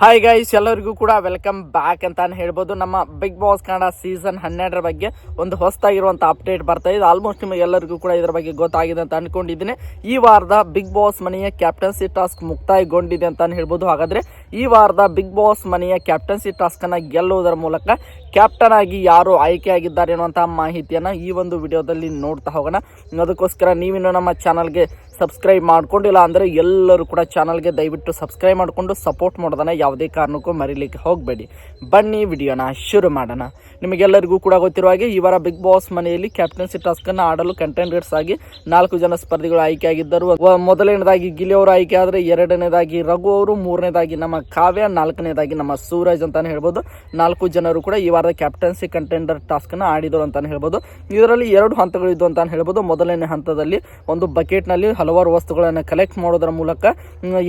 Hi guys ಎಲ್ಲರಿಗೂ ಕೂಡ welcome back ಅಂತಾನೆ ಹೇಳ್ಬೋದು. ನಮ್ಮ ಬಿಗ್ ಬಾಸ್ ಕನ್ನಡ ಸೀಸನ್ ಹನ್ನೆರಡರ ಬಗ್ಗೆ ಒಂದು ಹೊಸದಾಗಿರುವಂಥ ಅಪ್ಡೇಟ್ ಬರ್ತಾ ಇದೆ. ಆಲ್ಮೋಸ್ಟ್ ನಿಮಗೆ ಎಲ್ಲರಿಗೂ ಕೂಡ ಇದರ ಬಗ್ಗೆ ಗೊತ್ತಾಗಿದೆ ಅಂತ ಅನ್ಕೊಂಡಿದ್ದೀನಿ. ಈ ವಾರದ ಬಿಗ್ ಬಾಸ್ ಮನೆಯ ಕ್ಯಾಪ್ಟನ್ಸಿ ಟಾಸ್ಕ್ ಮುಕ್ತಾಯಗೊಂಡಿದೆ ಅಂತಾನೆ ಹೇಳ್ಬೋದು. ಹಾಗಾದ್ರೆ ಈ ವಾರದ ಬಿಗ್ ಬಾಸ್ ಮನೆಯ ಕ್ಯಾಪ್ಟನ್ಸಿ ಟಾಸ್ಕ್ ಅನ್ನ ಗೆಲ್ಲುವುದರ ಮೂಲಕ ಕ್ಯಾಪ್ಟನ್ ಆಗಿ ಯಾರು ಆಯ್ಕೆಯಾಗಿದ್ದಾರೆ ಅನ್ನುವಂತಹ ಮಾಹಿತಿಯನ್ನ ಈ ಒಂದು ವಿಡಿಯೋದಲ್ಲಿ ನೋಡ್ತಾ ಹೋಗೋಣ. ಅದಕ್ಕೋಸ್ಕರ ನೀವಿನ್ನು ನಮ್ಮ ಚಾನಲ್ಗೆ ಸಬ್ಸ್ಕ್ರೈಬ್ ಮಾಡ್ಕೊಂಡಿಲ್ಲ ಅಂದರೆ ಎಲ್ಲರೂ ಕೂಡ ಚಾನಲ್ಗೆ ದಯವಿಟ್ಟು ಸಬ್ಸ್ಕ್ರೈಬ್ ಮಾಡಿಕೊಂಡು ಸಪೋರ್ಟ್ ಮಾಡೋದನ್ನ ಯಾವುದೇ ಕಾರಣಕ್ಕೂ ಮರಿಲಿಕ್ಕೆ ಹೋಗಬೇಡಿ. ಬನ್ನಿ, ವಿಡಿಯೋನ ಶುರು ಮಾಡೋಣ. ನಿಮಗೆಲ್ಲರಿಗೂ ಕೂಡ ಗೊತ್ತಿರುವ ಹಾಗೆ ಈ ವಾರ ಬಿಗ್ ಬಾಸ್ ಮನೆಯಲ್ಲಿ ಕ್ಯಾಪ್ಟನ್ಸಿ ಟಾಸ್ಕ್ ಅನ್ನು ಆಡಲು ಕಂಟೆಂಡರ್ಸ್ ಆಗಿ ನಾಲ್ಕು ಜನ ಸ್ಪರ್ಧಿಗಳು ಆಯ್ಕೆಯಾಗಿದ್ದರು. ಆಗಿದ್ದರು ಮೊದಲನೇದಾಗಿ ಗಿಲಿ ಅವರು ಆಯ್ಕೆ ಆದರೆ ಎರಡನೇದಾಗಿ ರಘು ಅವರು, ಮೂರನೇದಾಗಿ ನಮ್ಮ ಕಾವ್ಯ, ನಾಲ್ಕನೇದಾಗಿ ನಮ್ಮ ಸೂರಜ್ ಅಂತಾನೆ ಹೇಳ್ಬೋದು. ನಾಲ್ಕು ಜನರು ಕೂಡ ಈ ವಾರದ ಕ್ಯಾಪ್ಟನ್ಸಿ ಕಂಟೆಂಡರ್ ಟಾಸ್ಕ್ ಅನ್ನು ಆಡಿದರು ಅಂತಾನೆ ಹೇಳ್ಬೋದು. ಇದರಲ್ಲಿ ಎರಡು ಹಂತಗಳು ಇದ್ದು ಅಂತಾನೆ ಹೇಳ್ಬೋದು. ಮೊದಲನೇ ಹಂತದಲ್ಲಿ ಒಂದು ಬಕೆಟ್ನಲ್ಲಿ ಹಲವಾರು ವಸ್ತುಗಳನ್ನು ಕಲೆಕ್ಟ್ ಮಾಡೋದರ ಮೂಲಕ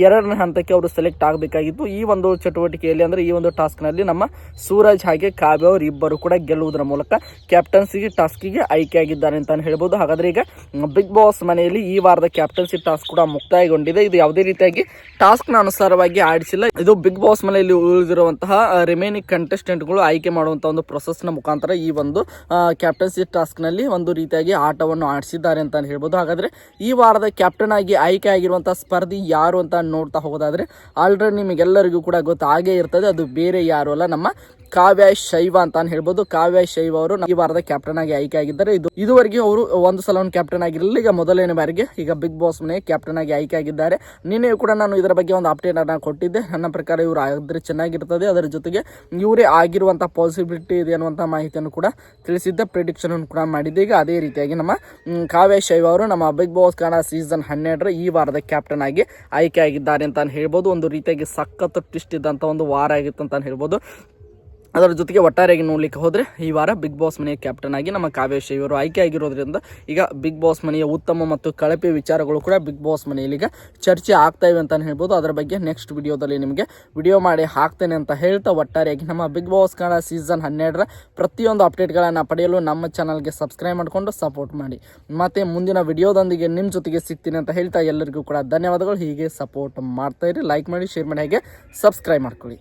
ಎರಡನೇ ಹಂತಕ್ಕೆ ಅವರು ಸೆಲೆಕ್ಟ್ ಆಗಬೇಕಾಗಿತ್ತು. ಈ ಒಂದು ಚಟುವಟಿಕೆಯಲ್ಲಿ ಅಂದ್ರೆ ಈ ಒಂದು ಟಾಸ್ಕ್ನಲ್ಲಿ ನಮ್ಮ ಸೂರಜ್ ಹಾಗೆ ಕಾವ್ಯ ಅವರು ಇಬ್ಬರು ಕೂಡ ಗೆಲ್ಲುವುದರ ಮೂಲಕ ಕ್ಯಾಪ್ಟನ್ಸಿಗೆ ಟಾಸ್ಕಿಗೆ ಆಯ್ಕೆಯಾಗಿದ್ದಾರೆ ಅಂತಾನೆ ಹೇಳ್ಬೋದು. ಹಾಗಾದ್ರೆ ಈಗ ಬಿಗ್ ಬಾಸ್ ಮನೆಯಲ್ಲಿ ಈ ವಾರದ ಕ್ಯಾಪ್ಟನ್ಸಿ ಟಾಸ್ಕ್ ಕೂಡ ಮುಕ್ತಾಯಗೊಂಡಿದೆ. ಇದು ಯಾವುದೇ ರೀತಿಯಾಗಿ ಟಾಸ್ಕ್ನ ಅನುಸಾರವಾಗಿ ಆಡಿಸಿಲ್ಲ. ಇದು ಬಿಗ್ ಬಾಸ್ ಮನೆಯಲ್ಲಿ ಉಳಿದಿರುವಂತಹ ರಿಮೈನಿಂಗ್ ಕಂಟೆಸ್ಟೆಂಟ್ಗಳು ಆಯ್ಕೆ ಮಾಡುವಂತಹ ಒಂದು ಪ್ರೊಸೆಸ್ನ ಮುಖಾಂತರ ಈ ಒಂದು ಕ್ಯಾಪ್ಟನ್ಸಿ ಟಾಸ್ಕ್ನಲ್ಲಿ ಒಂದು ರೀತಿಯಾಗಿ ಆಟವನ್ನು ಆಡಿಸಿದ್ದಾರೆ ಅಂತ ಹೇಳ್ಬೋದು. ಹಾಗಾದರೆ ಈ ವಾರದ ಕ್ಯಾಪ್ಟನ್ ಆಗಿ ಆಯ್ಕೆ ಆಗಿರುವಂತಹ ಸ್ಪರ್ಧಿ ಯಾರು ಅಂತ ನೋಡ್ತಾ ಹೋಗೋದಾದ್ರೆ ಆಲ್ರೆಡಿ ನಿಮಗೆಲ್ಲರಿಗೂ ಕೂಡ ಗೊತ್ತಾಗೇ ಇರ್ತದೆ. ಅದು ಬೇರೆ ಯಾರು ಅಲ್ಲ, ನಮ್ಮ ಕಾವ್ಯ ಶೈವ ಅಂತ ಹೇಳ್ಬೋದು. ಕಾವ್ಯ ಶೈವ ಅವರು ಈ ವಾರದ ಕ್ಯಾಪ್ಟನ್ ಆಗಿ ಆಯ್ಕೆ ಆಗಿದ್ದಾರೆ. ಇದು ಇದುವರೆಗೆ ಅವರು ಒಂದು ಸಲ ಒಂದು ಕ್ಯಾಪ್ಟನ್ ಆಗಿರಲಿಲ್ಲ. ಈಗ ಮೊದಲನೇ ಬಾರಿಗೆ ಈಗ ಬಿಗ್ ಬಾಸ್ ಮನೆ ಕ್ಯಾಪ್ಟನ್ ಆಗಿ ಆಯ್ಕೆ ಆಗಿದ್ದಾರೆ. ನಿನ್ನೆ ಕೂಡ ನಾನು ಇದರ ಬಗ್ಗೆ ಒಂದು ಅಪ್ಡೇಟ್ ಅನ್ನ ಕೊಟ್ಟಿದ್ದೆ. ನನ್ನ ಪ್ರಕಾರ ಇವರು ಆದ್ರೆ ಚೆನ್ನಾಗಿರ್ತದೆ. ಅದರ ಜೊತೆಗೆ ಇವರೇ ಆಗಿರುವಂತಹ ಪಾಸಿಬಿಲಿಟಿ ಇದೆ ಅನ್ನುವಂಥ ಮಾಹಿತಿಯನ್ನು ಕೂಡ ತಿಳಿಸಿದ್ದೆ. ಪ್ರಿಡಿಕ್ಷನ್ ಕೂಡ ಮಾಡಿದ್ದೆ. ಈಗ ಅದೇ ರೀತಿಯಾಗಿ ನಮ್ಮ ಕಾವ್ಯ ಶೈವ ಅವರು ನಮ್ಮ ಬಿಗ್ ಬಾಸ್ ಕನ್ನಡ ಸೀಸನ್ ಹನ್ನೆರಡರ ಈ ವಾರದ ಕ್ಯಾಪ್ಟನ್ ಆಗಿ ಆಯ್ಕೆ ಆಗಿದ್ದಾರೆ ಅಂತ ಹೇಳ್ಬೋದು. ಒಂದು ರೀತಿಯಾಗಿ ಸಖತ್ ಟ್ವಿಸ್ಟ್ ಇದ್ದಂಥ ಒಂದು ವಾರ ಆಗಿತ್ತು ಅಂತ ಹೇಳ್ಬೋದು. ಅದರ ಜೊತೆಗೆ ಒಟ್ಟಾರೆಯಾಗಿ ನೋಡ್ಲಿಕ್ಕೆ ಹೋದರೆ ಈ ವಾರ ಬಿಗ್ ಬಾಸ್ ಮನೆಯ ಕ್ಯಾಪ್ಟನ್ ಆಗಿ ನಮ್ಮ ಕಾವ್ಯಶ್ರೀ ಇವರು ಆಯ್ಕೆ ಆಗಿರೋದ್ರಿಂದ ಈಗ ಬಿಗ್ ಬಾಸ್ ಮನೆಯ ಉತ್ತಮ ಮತ್ತು ಕಳಪೆ ವಿಚಾರಗಳು ಕೂಡ ಬಿಗ್ ಬಾಸ್ ಮನೆಯಲ್ಲಿ ಈಗ ಚರ್ಚೆ ಆಗ್ತಾ ಇವೆ ಅಂತ ಹೇಳ್ಬೋದು. ಅದರ ಬಗ್ಗೆ ನೆಕ್ಸ್ಟ್ ವಿಡಿಯೋದಲ್ಲಿ ನಿಮಗೆ ವಿಡಿಯೋ ಮಾಡಿ ಹಾಕ್ತೇನೆ ಅಂತ ಹೇಳ್ತಾ ಒಟ್ಟಾರೆಯಾಗಿ ನಮ್ಮ ಬಿಗ್ ಬಾಸ್ ಕನ್ನಡ ಸೀಸನ್ ಹನ್ನೆರಡರ ಪ್ರತಿಯೊಂದು ಅಪ್ಡೇಟ್ಗಳನ್ನು ಪಡೆಯಲು ನಮ್ಮ ಚಾನಲ್ಗೆ ಸಬ್ಸ್ಕ್ರೈಬ್ ಮಾಡಿಕೊಂಡು ಸಪೋರ್ಟ್ ಮಾಡಿ. ಮತ್ತೆ ಮುಂದಿನ ವಿಡಿಯೋದೊಂದಿಗೆ ನಿಮ್ಮ ಜೊತೆಗೆ ಸಿಗ್ತೀನಿ ಅಂತ ಹೇಳ್ತಾ ಎಲ್ಲರಿಗೂ ಕೂಡ ಧನ್ಯವಾದಗಳು. ಹೀಗೆ ಸಪೋರ್ಟ್ ಮಾಡ್ತಾ ಇರಿ ಲೈಕ್ ಮಾಡಿ ಶೇರ್ ಮಾಡಿ, ಹಾಗೆ ಸಬ್ಸ್ಕ್ರೈಬ್ ಮಾಡ್ಕೊಳ್ಳಿ.